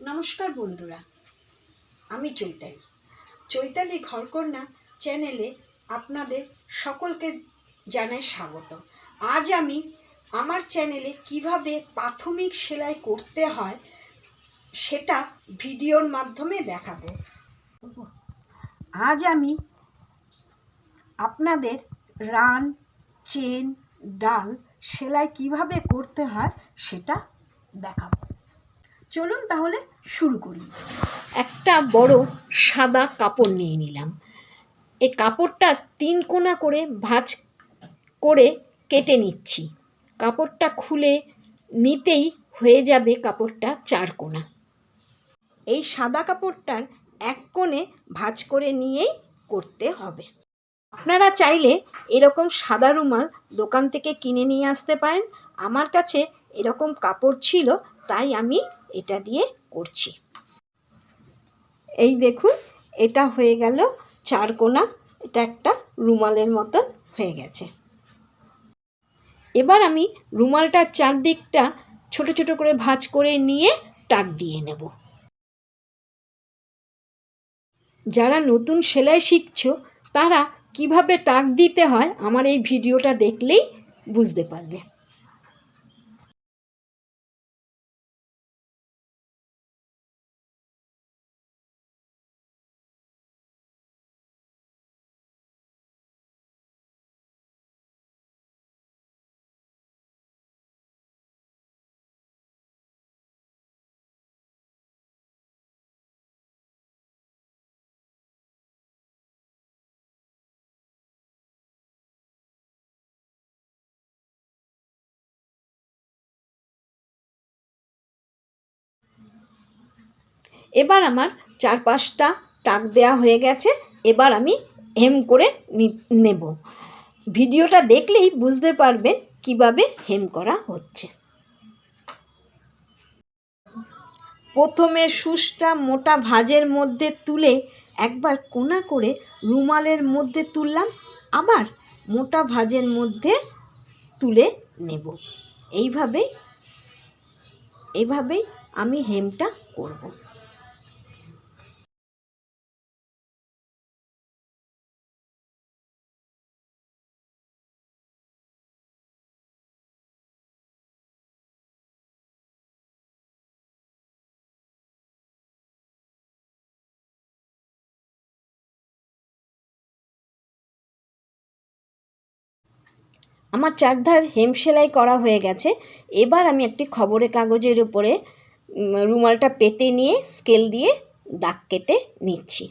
নমস্কার বন্ধুরা, আমি চৈতালি। চৈতালি ঘরকন্যা চ্যানেলে আপনাদের সকলকে জানাই স্বাগত। আজ আমি আমার চ্যানেলে কীভাবে প্রাথমিক সেলাই করতে হয় সেটা ভিডিওর মাধ্যমে দেখাবো। আজ আমি আপনাদের রান, চেন, ডাল সেলাই কীভাবে করতে হয় সেটা দেখাবো। চলুন তাহলে শুরু করি। একটা বড় সাদা কাপড় নিয়ে নিলাম। এই কাপড়টা তিন কোনা করে ভাঁজ করে কেটে নিচ্ছি। কাপড়টা খুলে নিতেই হয়ে যাবে কাপড়টা চার কোনা। এই সাদা কাপড়টার এক কোণে ভাঁজ করে নিয়েই করতে হবে। আপনারা চাইলে এরকম সাদা রুমাল দোকান থেকে কিনে নিয়ে আসতে পারেন। আমার কাছে এরকম কাপড় ছিল তাই আমি এটা দিয়ে করছি। এই দেখুন, এটা হয়ে গেল চার কোনা। এটা একটা রুমালের মতন হয়ে গেছে। এবার আমি রুমালটার চারদিকটা ছোট ছোট করে ভাঁজ করে নিয়ে টাক দিয়ে নেব। যারা নতুন সেলাই শিখছো, তারা কীভাবে টাক দিতে হয় আমার এই ভিডিওটা দেখলেই বুঝতে পারবে। এবার আমার চার পাঁচটা টাক দেওয়া হয়ে গেছে, এবার আমি হেম করে নেব। ভিডিওটা দেখলেই বুঝতে পারবেন কীভাবে হেম করা হচ্ছে। প্রথমে সুসটা মোটা ভাঁজের মধ্যে তুলে একবার কোনা করে রুমালের মধ্যে তুললাম, আবার মোটা ভাঁজের মধ্যে তুলে নেব। এইভাবে এইভাবেই আমি হেমটা করব। আমার চারধার হেম সেলাই করা হয়ে গেছে। এবার আমি একটি খবরের কাগজের উপরে রুমালটা পেতে নিয়ে স্কেল দিয়ে দাগ কেটে নিচ্ছি।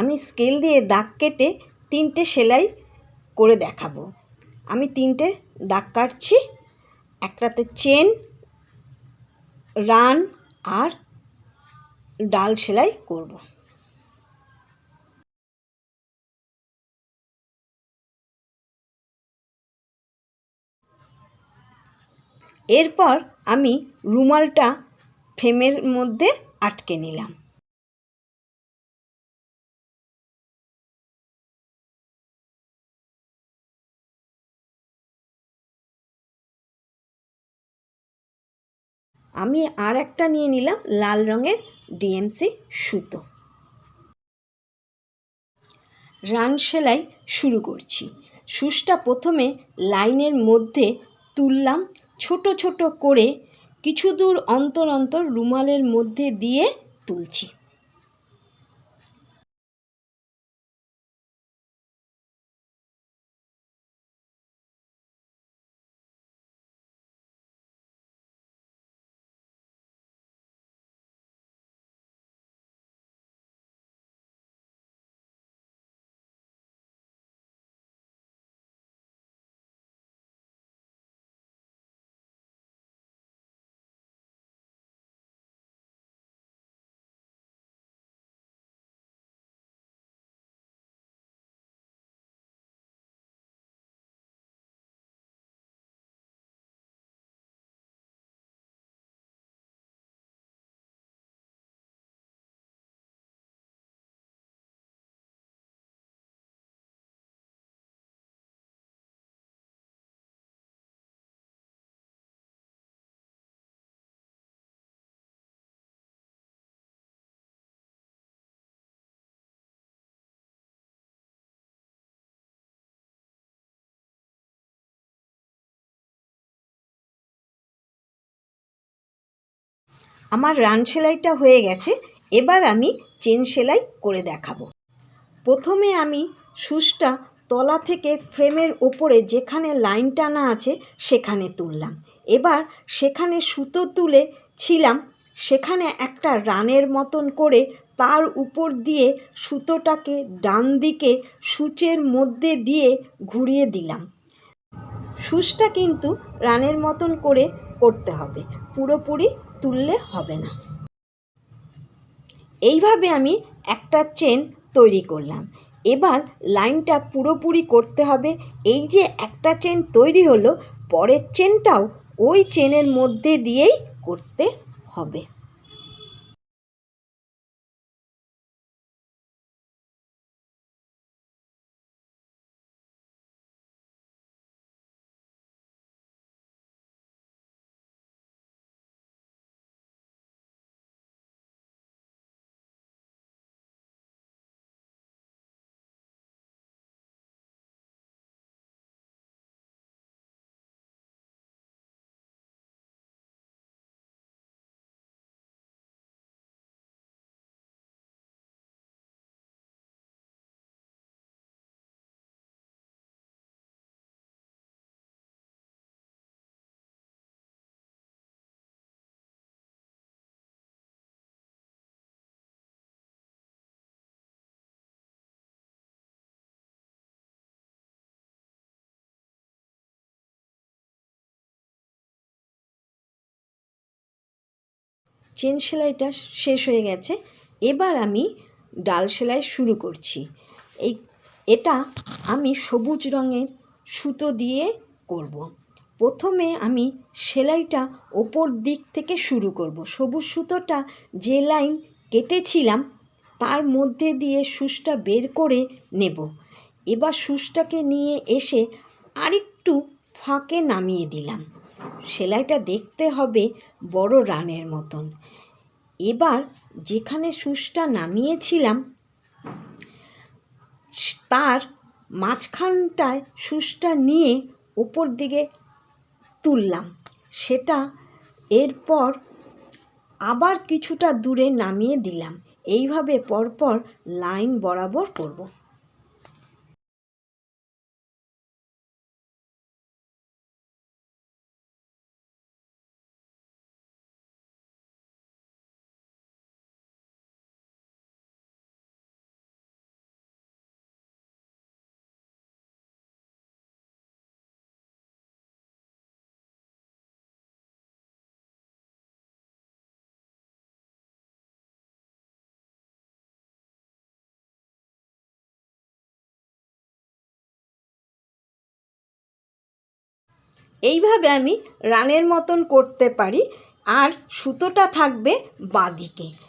আমি স্কেল দিয়ে দাগ কেটে তিনটে সেলাই করে দেখাবো। আমি তিনটে দাগ কাটছি, একটাতে চেন, রান আর ডাল সেলাই করব। এরপর আমি রুমালটা ফ্রেমের মধ্যে আটকে নিলাম। আমি আর একটা নিয়ে নিলাম লাল রঙের ডিএমসি সুতো। রান সেলাই শুরু করছি। সুসটা প্রথমে লাইনের মধ্যে তুললাম ছোট ছোট করে কিছু দূর অন্তর অন্তর রুমালের মধ্যে দিয়ে তুলছি। আমার রান সেলাইটা হয়ে গেছে, এবার আমি চেন সেলাই করে দেখাবো। প্রথমে আমি সুসটা তলা থেকে ফ্রেমের ওপরে যেখানে লাইন টানা আছে সেখানে তুললাম। এবার সেখানে সুতো তুলে ছিলাম, সেখানে একটা রানের মতন করে তার উপর দিয়ে সুতোটাকে ডান দিকে সূচের মধ্যে দিয়ে ঘুরিয়ে দিলাম। সুসটা কিন্তু রানের মতন করে করতে হবে, পুরোপুরি তুললে হবে না। এইভাবে আমি একটা চেন তৈরি করলাম। এবার লাইনটা পুরোপুরি করতে হবে। এই যে একটা চেন তৈরি হলো, পরের চেনটাও ওই চেনের মধ্যে দিয়েই করতে হবে। চেন সেলাইটা শেষ হয়ে গেছে। এবার আমি ডাল সেলাই শুরু করছি। এই, এটা আমি সবুজ রঙের সুতো দিয়ে করব। প্রথমে আমি সেলাইটা ওপর দিক থেকে শুরু করব। সবুজ সুতোটা যে লাইন কেটেছিলাম, তার মধ্যে দিয়ে সুসটা বের করে নেব। এবার সুসটাকে নিয়ে এসে আরেকটু ফাঁকে নামিয়ে দিলাম। সেলাইটা দেখতে হবে বড় রানের মতন। এবার যেখানে সুসটা নামিয়েছিলাম, তার মাঝখানটায় সুসটা নিয়ে ওপর দিকে তুললাম। সেটা এরপর আবার কিছুটা দূরে নামিয়ে দিলাম। এইভাবে পরপর লাইন বরাবর করব। এইভাবে আমি রানের মতন করতে পারি। আর সুতোটা থাকবে বাঁদিকে।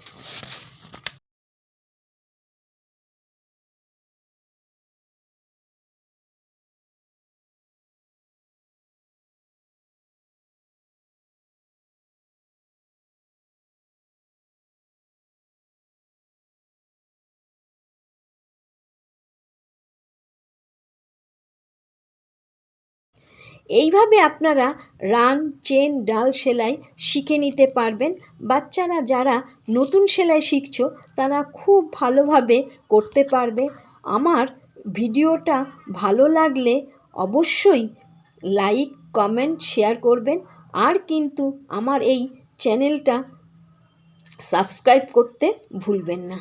এইভাবে আপনারা রান, চেন, ডাল সেলাই শিখে নিতে পারবেন। বাচ্চারা যারা নতুন সেলাই শিখছ, তারা খুব ভালোভাবে করতে পারবে। আমার ভিডিওটা ভালো লাগলে অবশ্যই লাইক, কমেন্ট, শেয়ার করবেন। আর কিন্তু আমার এই চ্যানেলটা সাবস্ক্রাইব করতে ভুলবেন না।